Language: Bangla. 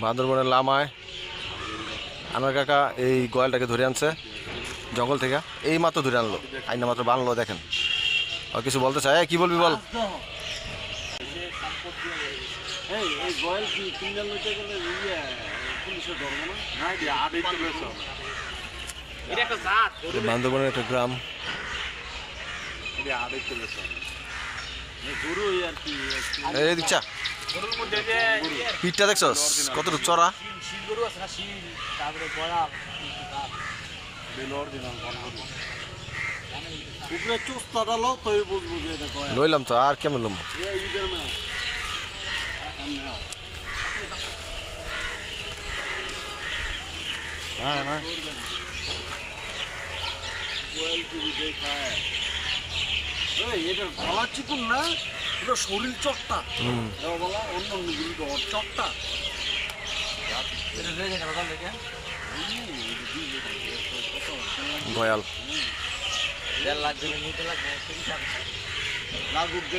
বান্দরবনের লামায় আনার কাকা এই গোয়ালটাকে ধরে আনছে জঙ্গল থেকে এই মাত্র ধরে আনলো আইনা মাত্র বানলো দেখেন আর কিছু বলতে চাই কি বলবি বল ইয়ে বান্দরবনের একটা গ্রাম এই দিচ্ছা পিঠটা দেখছস? কতটুকু? চড়া? লইলাম তো আর কেমন লম এই ঈদের না হ্যাঁ হ্যাঁ। এটার গলা চিকুন না এটা শরীর চট্টা। বলা অন্য অন্য ওর চট্টা। এটা গয়াল লাগবে নিতে লাগবে লাগুক দেখি।